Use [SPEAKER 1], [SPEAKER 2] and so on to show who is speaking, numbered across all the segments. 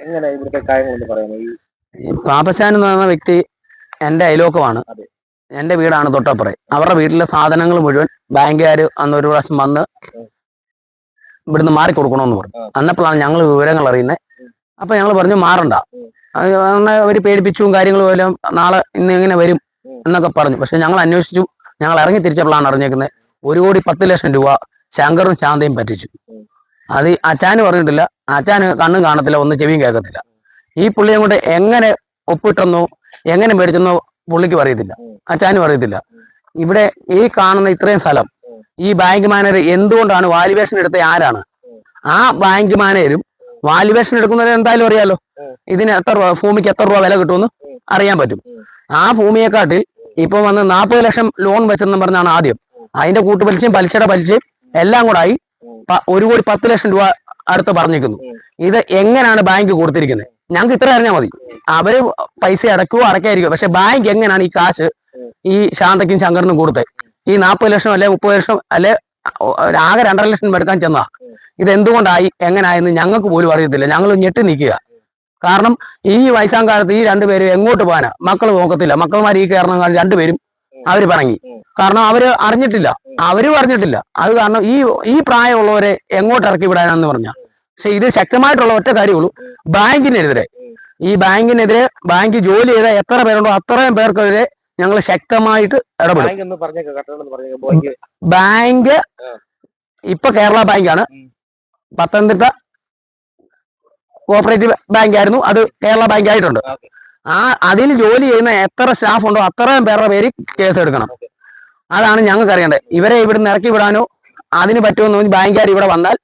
[SPEAKER 1] എങ്ങനെ ഇവിടുത്തെ ഈ
[SPEAKER 2] പാപ്പശാൻ എന്ന് പറയുന്ന വ്യക്തി എന്റെ അയലോക്കമാണ്
[SPEAKER 1] അതെ.
[SPEAKER 2] എന്റെ വീടാണ് തൊട്ടപ്പുറം. അവരുടെ വീട്ടിലെ സാധനങ്ങൾ മുഴുവൻ ബാങ്കുകാർ അന്ന് ഒരു പ്രാവശ്യം വന്ന് ഇവിടുന്ന് മാറി കൊടുക്കണമെന്ന് പറഞ്ഞു.
[SPEAKER 1] ആ.
[SPEAKER 2] അന്നപ്പോഴാണ് ഞങ്ങൾ വിവരങ്ങൾ അറിയുന്നത്. അപ്പൊ ഞങ്ങൾ പറഞ്ഞു മാറണ്ട.
[SPEAKER 1] അവർ
[SPEAKER 2] അത് അങ്ങനെ അവർ പേടിപ്പിച്ചും കാര്യങ്ങളും എല്ലാം നാളെ ഇന്ന് ഇങ്ങനെ വരും
[SPEAKER 1] ഉം.
[SPEAKER 2] എന്നൊക്കെ പറഞ്ഞു. പക്ഷെ ഞങ്ങൾ അന്വേഷിച്ചു. ഞങ്ങൾ ഇറങ്ങി തിരിച്ചപ്പോഴാണ് അറിഞ്ഞേക്കുന്നത് ഒരു കോടി പത്ത് ലക്ഷം രൂപ ശങ്കറും ശാന്തയും പറ്റിച്ചു. അത് അച്ചാന് പറഞ്ഞിട്ടില്ല. അച്ചാന് കണ്ണും കാണത്തില്ല ഒന്നും ചെവിയും കേൾക്കത്തില്ല. ഈ പുള്ളിയെ കൊണ്ട് എങ്ങനെ ഒപ്പിട്ടെന്നോ എങ്ങനെ മേടിച്ചെന്നോ പുള്ളിക്ക് അറിയത്തില്ല അച്ഛനും അറിയത്തില്ല. ഇവിടെ ഈ കാണുന്ന ഇത്രയും സ്ഥലം ഈ ബാങ്ക് മാനേജർ എന്തുകൊണ്ടാണ് വാല്യുവേഷൻ എടുത്ത ആരാണ്? ആ ബാങ്ക് മാനേജരും വാല്യുവേഷൻ എടുക്കുന്നവരെ എന്തായാലും അറിയാലോ. ഇതിന് എത്ര രൂപ ഭൂമിക്ക് എത്ര രൂപ വില കിട്ടുമെന്ന് അറിയാൻ പറ്റും. ആ ഭൂമിയെക്കാട്ടിൽ ഇപ്പൊ വന്ന് നാൽപ്പത് ലക്ഷം ലോൺ വെച്ചെന്ന് പറഞ്ഞാണ് ആദ്യം. അതിന്റെ കൂട്ടുപലിശയും പലിശയുടെ പലിശയും എല്ലാം കൂടെ ആയി ഒരു കോടി പത്ത് ലക്ഷം രൂപ അടുത്ത് പറഞ്ഞിരിക്കുന്നു. ഇത് എങ്ങനെയാണ് ബാങ്ക് കൊടുത്തിരിക്കുന്നത് ഞങ്ങൾക്ക് ഇത്ര അറിഞ്ഞാൽ മതി. അവർ പൈസ അടയ്ക്കുവോ അടയ്ക്കായിരിക്കും പക്ഷെ ബാങ്ക് എങ്ങനെയാണ് ഈ കാശ് ഈ ശാന്തയ്ക്കും ശങ്കറിനും കൊടുത്തത് ഈ നാൽപ്പത് ലക്ഷം അല്ലെ മുപ്പത് ലക്ഷം അല്ലെ ആകെ രണ്ടര ലക്ഷം എടുക്കാൻ ചെന്നാ. ഇത് എന്തുകൊണ്ടായി? എങ്ങനായെന്ന് ഞങ്ങൾക്ക് പോലും അറിയത്തില്ല. ഞങ്ങൾ ഞെട്ടി നിൽക്കുക. കാരണം ഈ വയസ്സാം കാലത്ത് ഈ രണ്ടുപേരും എങ്ങോട്ട് പോകാനാ? മക്കൾ നോക്കത്തില്ല. മക്കളമാർ ഈ കയറണം രണ്ടുപേരും അവർ
[SPEAKER 1] പറഞ്ഞു
[SPEAKER 2] കാരണം അവർ അറിഞ്ഞിട്ടില്ല. അവരും അറിഞ്ഞിട്ടില്ല. അത് കാരണം ഈ ഈ പ്രായമുള്ളവരെ എങ്ങോട്ട് ഇറക്കി വിടാനാന്ന് പറഞ്ഞ? പക്ഷെ ഇത് ശക്തമായിട്ടുള്ള ഒറ്റ കാര്യമുള്ളൂ. ബാങ്കിനെതിരെ. ഈ ബാങ്കിനെതിരെ ബാങ്ക് ജോലി ചെയ്ത എത്ര പേരുണ്ടോ അത്രയും പേർക്കെതിരെ ഞങ്ങൾ ശക്തമായിട്ട് ഇടപെടും.
[SPEAKER 1] ബാങ്ക്.
[SPEAKER 2] ഇപ്പൊ കേരള ബാങ്കാണ്. പത്തനംതിട്ട കോപ്പറേറ്റീവ് ബാങ്ക് ആയിരുന്നു അത് കേരള ബാങ്ക് ആയിട്ടുണ്ട് ആ അതിൽ ജോലി ചെയ്യുന്ന എത്ര സ്റ്റാഫ് ഉണ്ടോ അത്രയും പേരുടെ പേര് കേസ് എടുക്കണം. അതാണ് ഞങ്ങൾക്ക് അറിയേണ്ടത് ഇവരെ ഇവിടുന്ന് ഇറക്കി വിടാനോ അതിന് പറ്റുമെന്ന് ബാങ്കുകാർ ഇവിടെ വന്നാൽ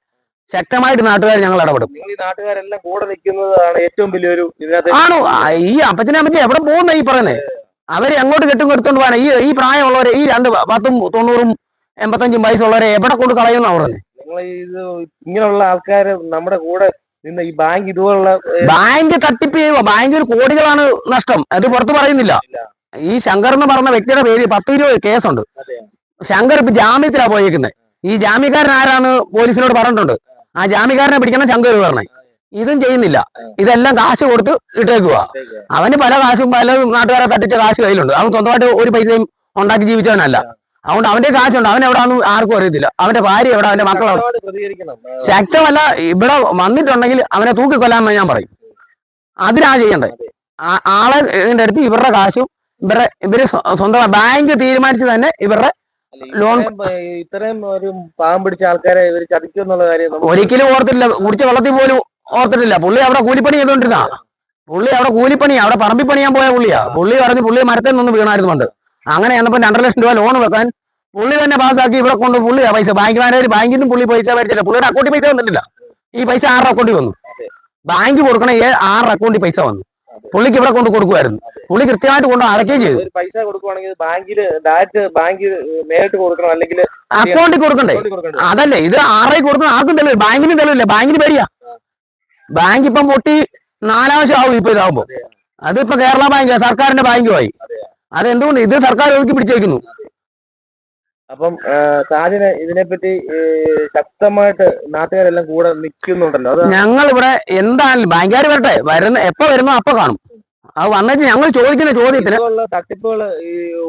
[SPEAKER 2] ശക്തമായിട്ട് നാട്ടുകാർ ഞങ്ങൾ ഇടപെടും.
[SPEAKER 1] നിങ്ങൾ ഈ നാട്ടുകാരെല്ലാം കൂടെ നിൽക്കുന്നതാണ് ഏറ്റവും വലിയൊരു ഇതിനകത്ത്
[SPEAKER 2] ആണോ? ആ, ഈ അപ്പച്ചനെ അമ്മച്ചി എവിടെ പോകുന്ന ഈ പറയുന്നത് അവർ എങ്ങോട്ട് കെട്ടും കെടുത്തോണ്ട് പോകാൻ ഈ ഈ പ്രായമുള്ളവരെ ഈ രണ്ട് പത്തും തൊണ്ണൂറും എൺപത്തഞ്ചും വയസ്സുള്ളവരെ എവിടെ കൊണ്ട് കളയുന്ന പറഞ്ഞത്
[SPEAKER 1] നിങ്ങൾ ഇത് ഇങ്ങനെയുള്ള ആൾക്കാര് നമ്മുടെ കൂടെ നിന്ന് ഈ ബാങ്ക് ഇതുപോലുള്ള
[SPEAKER 2] ബാങ്ക് തട്ടിപ്പ് ചെയ്യുക. ബാങ്കിൽ കോടികളാണ് നഷ്ടം. അത് പുറത്ത് പറയുന്നില്ല. ഈ ശങ്കർ എന്ന് പറഞ്ഞ വ്യക്തിയുടെ പേര് പത്ത് ഇരുപത് കേസുണ്ട്. ശങ്കർ ഇപ്പൊ ജാമ്യത്തിലാ പോയേക്കുന്നത് ഈ ജാമ്യക്കാരൻ ആരാന്ന് പോലീസിനോട് പറഞ്ഞിട്ടുണ്ട്. ആ ജാമ്യക്കാരനെ പിടിക്കണം ശങ്കർ പറഞ്ഞേ. ഇതും ചെയ്യുന്നില്ല. ഇതെല്ലാം കാശ് കൊടുത്ത് ഇട്ടേക്കുക അവന് പല കാശും പല നാട്ടുകാരെ തട്ടിച്ച കാശ് കയ്യിലുണ്ട്. അവൻ സ്വന്തമായിട്ട് ഒരു പൈസയും ഉണ്ടാക്കി ജീവിച്ചവനല്ല. അതുകൊണ്ട് അവന്റെ കാശുണ്ട്. അവൻ എവിടാന്ന് ആർക്കും അറിയത്തില്ല. അവന്റെ ഭാര്യ എവിടെ? അവന്റെ മക്കൾ എവിടെ? ശക്തമല്ല ഇവിടെ വന്നിട്ടുണ്ടെങ്കിൽ അവനെ തൂക്കിക്കൊല്ലാമെന്ന് ഞാൻ പറയും. അതിനാ ചെയ്യണ്ടേ ആളെ ഇതിന്റെ അടുത്ത് ഇവരുടെ കാശും ഇവരുടെ ഇവർ സ്വ- സ്വന്തം ബാങ്ക് തീരുമാനിച്ച് തന്നെ ഇവരുടെ ലോൺ-
[SPEAKER 1] ഇത്രയും, ഒരു പാവം പിടിച്ച ആൾക്കാരെ ഇവർ ചതിക്കും എന്നുള്ള കാര്യം
[SPEAKER 2] ഒരിക്കലും ഓർത്തിട്ടില്ല. കുടിച്ച വെള്ളത്തിൽ പോലും ഓർത്തിട്ടില്ല. പുള്ളി അവിടെ കൂലിപ്പണി ചെയ്തോണ്ടിരുന്ന. പുള്ളി അവിടെ കൂലിപ്പണി അവിടെ പറമ്പിൽ പണിയാൻ പോയ പുള്ളിയാ. പുള്ളി പറഞ്ഞു പുള്ളി മരത്തിൽ നിന്ന് വീണായിരുന്നു പണ്ട്. അങ്ങനെ ചെന്നപ്പോ രണ്ടര ലക്ഷം രൂപ ലോൺ വെക്കാൻ പുള്ളി തന്നെ പാസ്സാക്കി ഇവിടെ കൊണ്ട് പുള്ളിയാ പൈസ. ബാങ്ക് മാനേജർ ബാങ്കിൽ നിന്നും പുള്ളി പൈസ മേടിച്ചില്ല. പുള്ളിയുടെ അക്കൗണ്ടിൽ പൈസ വന്നിട്ടില്ല. ഈ പൈസ ആറ് അക്കൗണ്ടിൽ വന്നു? ബാങ്ക് കൊടുക്കണ ആറ് അക്കൗണ്ടിൽ പൈസ വന്നു? പുള്ളിക്ക് ഇവിടെ കൊണ്ട് കൊടുക്കുമായിരുന്നു പുള്ളി കൃത്യമായിട്ട് കൊണ്ട് അടയ്ക്കുകയും ചെയ്തു.
[SPEAKER 1] പൈസ കൊടുക്കുവാണെങ്കിൽ ബാങ്കിൽ ഡയറക്റ്റ് ബാങ്കിൽ നേരിട്ട് കൊടുക്കണം. അല്ലെങ്കിൽ
[SPEAKER 2] അക്കൗണ്ടിൽ കൊടുക്കണ്ടേ? അതല്ലേ ഇത് ആറായി കൊടുക്കുന്ന ആർക്കും തെളിവില്ല ബാങ്കിനും തെളിവില്ല. ബാങ്കിന് പേടിയാ. ബാങ്ക് ഇപ്പം പൊട്ടി നാലാവശ്യം ആവും ഇപ്പൊ ഇതാവുമ്പോ. അതിപ്പോ കേരള ബാങ്ക് സർക്കാരിന്റെ ബാങ്കുമായി അതെന്തുകൊണ്ട്? ഇത് സർക്കാർ ഒതുക്കി പിടിച്ചേക്കുന്നു.
[SPEAKER 1] അപ്പം താജിന് ഇതിനെപ്പറ്റി ശക്തമായിട്ട് നാട്ടുകാരെല്ലാം കൂടെ നിൽക്കുന്നുണ്ടല്ലോ.
[SPEAKER 2] ഞങ്ങൾ ഇവിടെ എന്തായാലും ബാങ്കുകാർ വരട്ടെ. വരുന്ന എപ്പോ വരുന്നോ അപ്പൊ കാണും. അത് വന്നിട്ട് ഞങ്ങൾ ചോദിക്കുന്ന ചോദ്യത്തിന്
[SPEAKER 1] തട്ടിപ്പുകൾ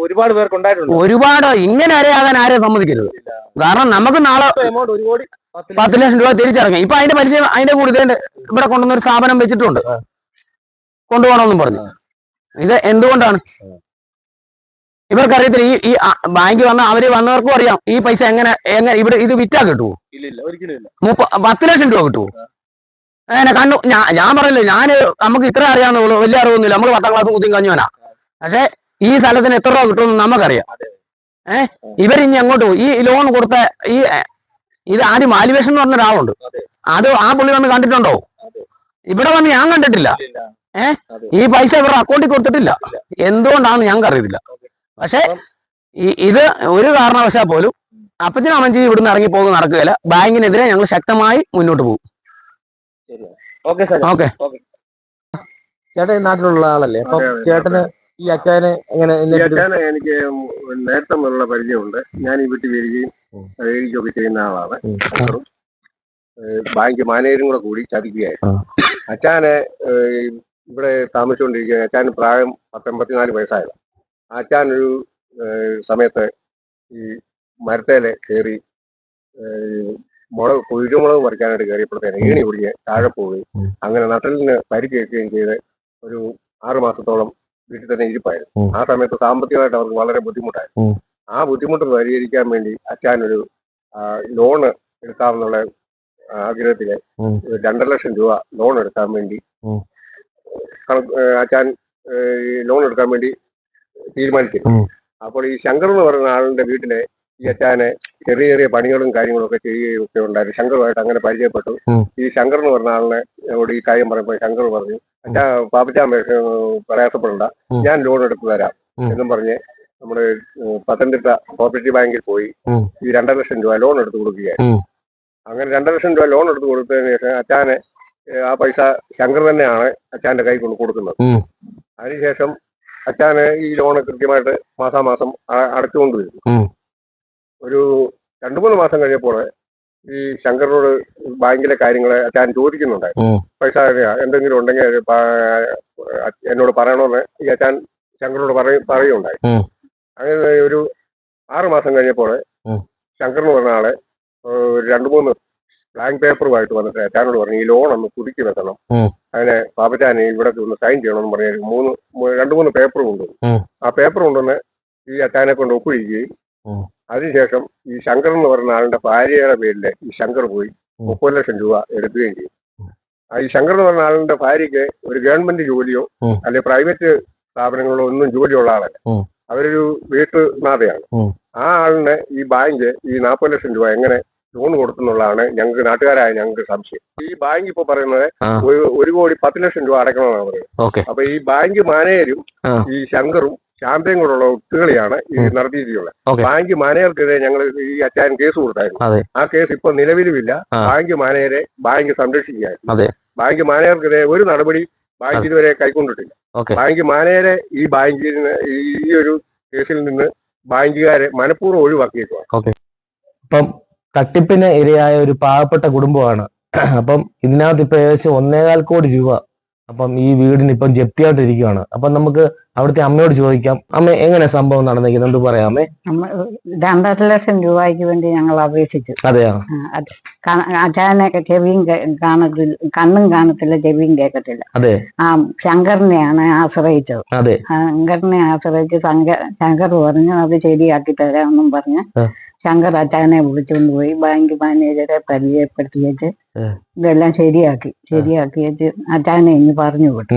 [SPEAKER 1] ഒരുപാട് പേർക്ക് ഉണ്ടായിട്ടുണ്ട്
[SPEAKER 2] ഒരുപാട് ഇങ്ങനെ അരയാകാൻ ആരെയും സമ്മതിക്കരുത്. കാരണം നമുക്ക് നാളെ
[SPEAKER 1] എമൗണ്ട് ഒരു കോടി പത്ത് ലക്ഷം.
[SPEAKER 2] പത്ത് ലക്ഷം രൂപ തിരിച്ചിറങ്ങി. ഇപ്പൊ അതിന്റെ പലിശ അതിന്റെ കൂടി ഇതിന്റെ ഇവിടെ കൊണ്ടുവന്ന ഒരു സ്ഥാപനം വെച്ചിട്ടുണ്ട്. കൊണ്ടുപോകണമെന്നും പറഞ്ഞു. ഇത് എന്തുകൊണ്ടാണ്? ഇവർക്കറിയത്തില്ല. ഈ ഈ ബാങ്കിൽ ബാങ്ക് വന്ന അവർ വന്നവർക്കും അറിയാം. ഈ പൈസ എങ്ങനെ എങ്ങനെ ഇവിടെ ഇത് വിറ്റാ കിട്ടുമോ
[SPEAKER 1] ഇല്ല.
[SPEAKER 2] മുപ്പ പത്ത് ലക്ഷം രൂപ കിട്ടുമോ അങ്ങനെ കണ്ണു ഞാൻ ഞാൻ പറയില്ലേ ഞാൻ നമുക്ക് ഇത്ര അറിയാവുന്നുള്ളൂ വലിയ അറിവൊന്നുമില്ല. നമ്മൾ പത്താം ക്ലാസ് കുത്തിയും കഞ്ഞുവനാ പക്ഷെ ഈ സ്ഥലത്തിന് എത്ര രൂപ കിട്ടുമെന്ന് നമുക്കറിയാം. ഏഹ് ഇവരിഞ്ഞി അങ്ങോട്ട് പോകും ഈ ലോൺ കൊടുത്ത ഈ ഇത് ആദ്യം വാലുവേഷൻ എന്ന് പറഞ്ഞ ഒരാളുണ്ട്.
[SPEAKER 1] അത്.
[SPEAKER 2] ആ പുള്ളി വന്ന് കണ്ടിട്ടുണ്ടോ? ഇവിടെ വന്ന് ഞാൻ കണ്ടിട്ടില്ല.
[SPEAKER 1] ഏഹ്
[SPEAKER 2] ഈ പൈസ ഇവരുടെ അക്കൗണ്ടിൽ കൊടുത്തിട്ടില്ല. എന്തുകൊണ്ടാണെന്ന് ഞങ്ങൾക്ക് അറിയത്തില്ല പക്ഷെ ഇത് ഒരു കാരണവശാൽ പോലും അപ്പച്ചനും അമ്മച്ചി ഇവിടുന്ന് ഇറങ്ങി പോകുന്ന നടക്കുകയില്ല. ബാങ്കിനെതിരെ ഞങ്ങൾ ശക്തമായി മുന്നോട്ട് പോകും.
[SPEAKER 1] Okay sir
[SPEAKER 2] okay.
[SPEAKER 1] ചേട്ടൻ നാട്ടിലുള്ള ആളല്ലേ? അപ്പൊ ചേട്ടന് ഈ അക്കാനെ എങ്ങനെ
[SPEAKER 3] എനിക്ക് നേരത്തെ മുതലുള്ള പരിചയമുണ്ട്. ഞാൻ ഈ വീട്ടിൽ വരികയും ഒക്കെ ചെയ്യുന്ന ആളാണ്. ബാങ്ക് മാനേജരും കൂടെ കൂടി ചതിക്കുകയായിരുന്നു. അച്ഛനെ ഇവിടെ താമസിച്ചുകൊണ്ടിരിക്കുക അച്ഛന് പ്രായം പത്തൊമ്പത്തിനാല് വയസ്സായത് അച്ഛൻ ഒരു സമയത്ത് ഈ മരത്തേലെ കയറി മുളക് കുരുമുളക് പറിക്കാനായിട്ട് കയറിയപ്പോഴത്തേന് ഏണി ഒടിഞ്ഞ് താഴെ
[SPEAKER 4] ഉം.
[SPEAKER 3] അങ്ങനെ നട്ടലിന് പരിക്കേൽക്കുകയും ചെയ്ത് ഒരു ആറു മാസത്തോളം വീട്ടിൽ തന്നെ ഇരിപ്പായിരുന്നു. ആ സമയത്ത് സാമ്പത്തികമായിട്ട് അവർക്ക് വളരെ ബുദ്ധിമുട്ടായിരുന്നു. ആ ബുദ്ധിമുട്ട് പരിഹരിക്കാൻ വേണ്ടി അച്ഛനൊരു ലോണ് എടുക്കാമെന്നുള്ള
[SPEAKER 4] ആഗ്രഹത്തിൽ.
[SPEAKER 3] ഒരു രണ്ടര ലക്ഷം രൂപ ലോൺ എടുക്കാൻ വേണ്ടി അച്ഛാൻ അച്ഛൻ ലോൺ എടുക്കാൻ വേണ്ടി തീരുമാനിച്ചു
[SPEAKER 4] ഉം.
[SPEAKER 3] അപ്പോൾ ഈ ശങ്കർ എന്ന് പറയുന്ന ആളിന്റെ വീട്ടിലെ ഈ അച്ചാനെ ചെറിയ ചെറിയ പണികളും കാര്യങ്ങളും ഒക്കെ ചെയ്യുകയും ഒക്കെ ഉണ്ടായിരുന്നു. ശങ്കറുമായിട്ട് അങ്ങനെ പരിചയപ്പെട്ടു. ഈ ശങ്കർ എന്ന് പറഞ്ഞ ആളിനെ ഇവിടെ ഈ കാര്യം പറയുമ്പോൾ ശങ്കർ പറഞ്ഞു അച്ഛാ പാപ്പച്ചാൻ പ്രയാസപ്പെടണ്ട. ഞാൻ ലോൺ എടുത്തു തരാം. എന്നും പറഞ്ഞ് നമ്മുടെ പത്തനംതിട്ട കോപ്പറേറ്റീവ് ബാങ്കിൽ പോയി ഈ രണ്ടര ലക്ഷം രൂപ ലോൺ എടുത്തു കൊടുക്കുകയായിരുന്നു. അങ്ങനെ രണ്ടര ലക്ഷം രൂപ ലോൺ എടുത്തു കൊടുത്തതിന് ശേഷം അച്ഛാനെ ആ പൈസ ശങ്കർ തന്നെയാണ് അച്ഛാന്റെ കൈ കൊണ്ട് കൊടുക്കുന്നത്. അതിനുശേഷം അച്ഛാന് ഈ ലോണ് കൃത്യമായിട്ട് മാസാമാസം അടച്ചുകൊണ്ട്
[SPEAKER 4] വരുന്നു
[SPEAKER 3] ഒരു രണ്ടു മൂന്ന് മാസം കഴിഞ്ഞപ്പോൾ ഈ ശങ്കറിനോട് ബാങ്കിലെ കാര്യങ്ങളെ അച്ഛാൻ ചോദിക്കുന്നുണ്ടായിരുന്നു. പൈസ എന്തെങ്കിലും ഉണ്ടെങ്കിൽ എന്നോട് പറയണമെന്ന് ഈ അച്ഛാൻ ശങ്കറിനോട് പറയും പറയുകയുണ്ടായി. അങ്ങനെ ഒരു ആറ് മാസം കഴിഞ്ഞപ്പോൾ. ശങ്കർ എന്ന് പറഞ്ഞ ആളെ രണ്ട് മൂന്ന് ബ്ലാങ്ക് പേപ്പറുമായിട്ട് വന്നിട്ട് അച്ഛനോട് പറഞ്ഞു ഈ ലോൺ ഒന്ന് പുതുക്കി വെക്കണം. അതിനെ പാപ്പച്ചാൻ ഇവിടെ ഒന്ന് സൈൻ ചെയ്യണമെന്ന് പറഞ്ഞ മൂന്ന് രണ്ടു മൂന്ന് പേപ്പർ കൊണ്ടുവന്നു ആ പേപ്പർ കൊണ്ടുവന്ന് ഈ അച്ചാനെ കൊണ്ട് ഒപ്പിടിക്കുകയും അതിനുശേഷം ഈ ശങ്കർ എന്ന് പറയുന്ന ആളുടെ ഭാര്യയുടെ പേരിൽ ഈ ശങ്കർ പോയി. മുപ്പത് ലക്ഷം രൂപ എടുക്കുകയും ചെയ്യും ആ ഈ ശങ്കർ എന്ന് പറഞ്ഞ ആളുടെ ഭാര്യയ്ക്ക് ഒരു ഗവൺമെന്റ് ജോലിയോ. അല്ലെ പ്രൈവറ്റ് സ്ഥാപനങ്ങളോ ഒന്നും ജോലിയുള്ള ആളല്ല. അവരൊരു വീട്ടുനാഥയാണ്. ആ ആളിനെ ഈ ബാങ്ക് ഈ നാൽപ്പത് ലക്ഷം രൂപ എങ്ങനെ ലോൺ കൊടുക്കുന്നുള്ളതാണ് ഞങ്ങൾക്ക് നാട്ടുകാരായ ഞങ്ങൾക്ക് സംശയം. ഈ ബാങ്ക് ഇപ്പൊ പറയുന്നത് ഒരു ഒരു കോടി പത്ത് ലക്ഷം രൂപ അടക്കണമെന്നാണ് പറയുന്നത്.
[SPEAKER 4] ഓക്കെ.
[SPEAKER 3] അപ്പൊ ഈ ബാങ്ക് മാനേജരും ഈ ശങ്കറും ശാന്തയും കൂടെയുള്ള ഒത്തുകളിയാണ് ഈ. നടത്തിയിട്ടുള്ളത്. ബാങ്ക് മാനേജർക്കെതിരെ ഞങ്ങൾ ഈ അറ്റാൻ കേസ് കൊടുത്തായിരുന്നു. ആ കേസ് ഇപ്പൊ നിലവിലുമില്ല. ബാങ്ക് മാനേജരെ ബാങ്ക് സംരക്ഷിക്കുകയായിരുന്നു.
[SPEAKER 4] അതെ.
[SPEAKER 3] ബാങ്ക് മാനേജർക്കെതിരെ ഒരു നടപടി ബാങ്ക്. ഇതുവരെ കൈക്കൊണ്ടിട്ടില്ല. ബാങ്ക് മാനേജരെ ഈ ബാങ്കിന് ഈ ഒരു കേസിൽ നിന്ന് ബാങ്കുകാരെ മനഃപൂർവം ഒഴിവാക്കിയേക്കുവാണ്
[SPEAKER 4] അപ്പം തട്ടിപ്പിന് ഇരയായ ഒരു പാവപ്പെട്ട കുടുംബമാണ്. അപ്പം ഇതിനകത്ത് ഇപ്പൊ ഏകദേശം ഒന്നേകാൽ കോടി രൂപ അപ്പം ഈ വീടിന് ഇപ്പം ജപ്തിയായിട്ടിരിക്കുകയാണ് അപ്പം നമുക്ക് അവിടുത്തെ അമ്മയോട് ചോദിക്കാം. അമ്മ എങ്ങനെ സംഭവം നടന്നിരിക്കുന്നത് എന്ത് പറയാമേ
[SPEAKER 5] രണ്ടര ലക്ഷം രൂപയ്ക്ക് വേണ്ടി ഞങ്ങൾ അപേക്ഷിച്ചു.
[SPEAKER 4] അതെയോ?
[SPEAKER 5] ചെവിയും കാണത്തില്ല കണ്ണും കാണത്തില്ല ചെവിയും കേൾക്കത്തില്ല.
[SPEAKER 4] അതെ.
[SPEAKER 5] ആ ശങ്കറിനെയാണ് ആശ്രയിച്ചത്.
[SPEAKER 4] അതെ.
[SPEAKER 5] ശങ്കറിനെ ആശ്രയിച്ച് ശങ്കർ ശങ്കർ പറഞ്ഞു അത് ശരിയാക്കി തരാമെന്നും പറഞ്ഞ്. ശങ്കർ വിളിച്ചുകൊണ്ട് പോയി ബാങ്ക് മാനേജരെ പരിചയപ്പെടുത്തിയിട്ട്. ഇതെല്ലാം ശരിയാക്കി ശരിയാക്കിയിട്ട് അച്ചായനെ ഇനി പറഞ്ഞു വിട്ടു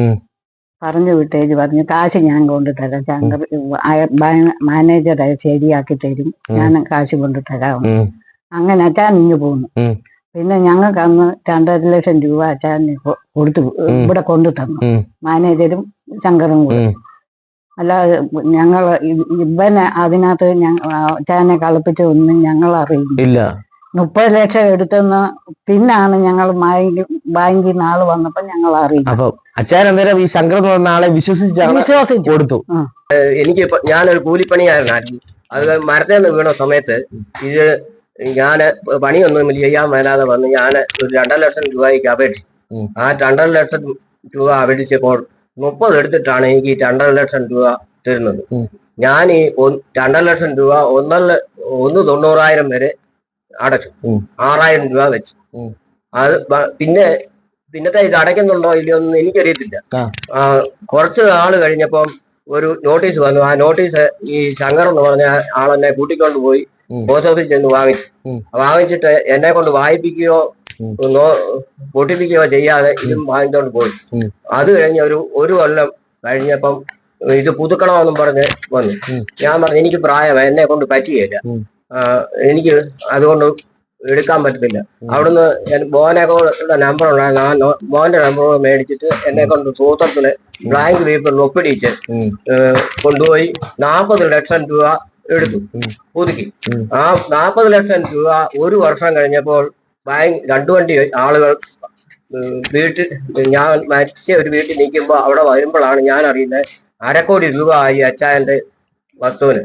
[SPEAKER 5] പറഞ്ഞു വിട്ടേച്ച് പറഞ്ഞു കാശ് ഞാൻ കൊണ്ടുതരാം ശങ്കർ ആ- ബാ- മാനേജറെ ശരിയാക്കി തരും ഞാൻ കാശ് കൊണ്ടു തരാം. അങ്ങനെ അച്ഛൻ ഇഞ്ഞു പോന്നു പിന്നെ ഞങ്ങൾക്ക് അന്ന് രണ്ടര ലക്ഷം രൂപ അച്ഛൻ കൊടുത്തു. ഇവിടെ കൊണ്ടു തന്നു. മാനേജരും ശങ്കറും കൂടെ. അല്ലാതെ ഞങ്ങൾ ഇവനെ അതിനകത്ത് ചാനെ കളിപ്പിച്ച ഒന്നും ഞങ്ങൾ അറിയില്ല മുപ്പത് ലക്ഷം എടുത്തെന്ന് പിന്നാണ് ഞങ്ങൾ ബാങ്ക് ബാങ്കിൽ നിന്ന് ആൾ വന്നപ്പോ ഞങ്ങൾ അറിയില്ല
[SPEAKER 4] അപ്പൊ അച്ഛൻ അന്നേരം ഈ ശങ്കർ എന്ന് പറഞ്ഞ ആളെ വിശ്വസിച്ചാണ് കൊടുത്തു.
[SPEAKER 6] എനിക്ക് ഞാനൊരു കൂലിപ്പണിയായിരുന്നു അത് മരത്തിൽ നിന്ന് വീണ സമയത്ത് ഇത് ഞാൻ പണിയൊന്നും ചെയ്യാൻ മേലാതെ വന്ന് ഞാൻ ഒരു രണ്ടര ലക്ഷം രൂപയ്ക്ക് അപേക്ഷിച്ചു. ആ രണ്ടര ലക്ഷം രൂപ അപേക്ഷിച്ചപ്പോൾ മുപ്പത് എടുത്തിട്ടാണ് എനിക്ക് ഈ രണ്ടര ലക്ഷം രൂപ തരുന്നത്. ഞാൻ ഈ രണ്ടര ലക്ഷം രൂപ ഒന്നര ഒന്ന് തൊണ്ണൂറായിരം വരെ അടച്ചു. ആറായിരം രൂപ വെച്ച്. അത് പിന്നെ പിന്നത്തെ ഇത് അടയ്ക്കുന്നുണ്ടോ ഇല്ലയോ എന്ന് എനിക്കറിയത്തില്ല. കുറച്ച് നാൾ കഴിഞ്ഞപ്പം ഒരു നോട്ടീസ് വന്നു. ആ നോട്ടീസ് ഈ ശങ്കർ എന്ന് പറഞ്ഞ ആളെന്നെ കൂട്ടിക്കൊണ്ട് പോയി. പോസ്റ്റ് ഓഫീസിൽ ചെന്ന് വാങ്ങിച്ചു. വാങ്ങിച്ചിട്ട് എന്നെ കൊണ്ട് വായിപ്പിക്കുകയോ പൊട്ടിപ്പിക്കുകയോ ചെയ്യാതെ ഇതും വാങ്ങിക്കൊണ്ട് പോയി. അത് കഴിഞ്ഞ ഒരു ഒരു കൊല്ലം കഴിഞ്ഞപ്പം ഇത് പുതുക്കണമെന്നും പറഞ്ഞ് വന്നു. ഞാൻ പറഞ്ഞു എനിക്ക് പ്രായം എന്നെ കൊണ്ട് പറ്റിയില്ല എനിക്ക് അതുകൊണ്ട് എടുക്കാൻ പറ്റത്തില്ല. അവിടുന്ന് ഞാൻ മോനെ കൂടെ നമ്പർ ഉണ്ടായിരുന്നു ആ ബോന്റെ മോന്റെ നമ്പർ മേടിച്ചിട്ട് എന്നെ കൊണ്ട് സൂത്രത്തിൽ ബ്ലാങ്ക് പേപ്പറിൽ ഒപ്പിടിച്ച് കൊണ്ടുപോയി നാൽപ്പത് ലക്ഷം രൂപ എടുത്തു. പുതുക്കി. ആ നാൽപ്പത് ലക്ഷം രൂപ ഒരു വർഷം കഴിഞ്ഞപ്പോൾ രണ്ടു വണ്ടി ആളുകൾ വീട്ടിൽ ഞാൻ മരിച്ച ഒരു വീട്ടിൽ നിൽക്കുമ്പോൾ അവിടെ വരുമ്പോഴാണ് ഞാൻ അറിയുന്നത്. അരക്കോടി രൂപ ആയി അച്ചായന്റെ വസ്തുവിന്.